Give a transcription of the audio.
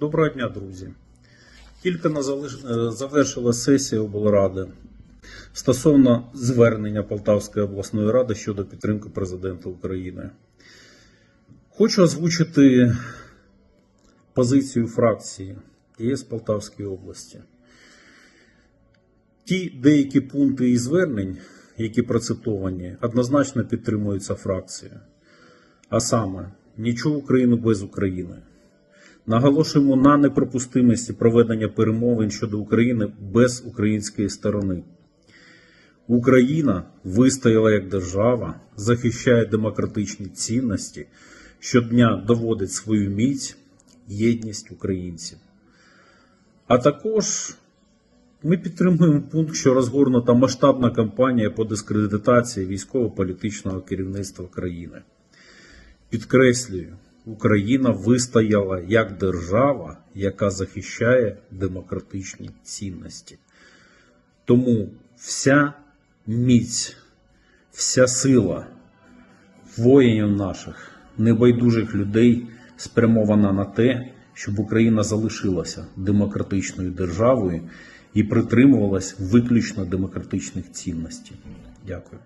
Доброго дня, друзі. Тільки на е, завершила сесія облради стосовно звернення Полтавської обласної ради щодо підтримки президента України. Хочу озвучити позицію фракції ЄС Полтавської області. Ті деякі пункти і звернень, які процитовані, однозначно підтримуються фракцією. А саме, нічого України без України. Наголошуємо на неприпустимості проведення перемовин щодо України без української сторони. Україна вистояла як держава, захищає демократичні цінності, щодня доводить свою міць, єдність українців. А також ми підтримуємо пункт, що розгорнута масштабна кампанія по дискредитації військово-політичного керівництва країни. Підкреслюю, Україна вистояла як держава, яка захищає демократичні цінності. Тому вся міць, вся сила воїнів наших, небайдужих людей спрямована на те, щоб Україна залишилася демократичною державою і притримувалась виключно демократичних цінностей. Дякую.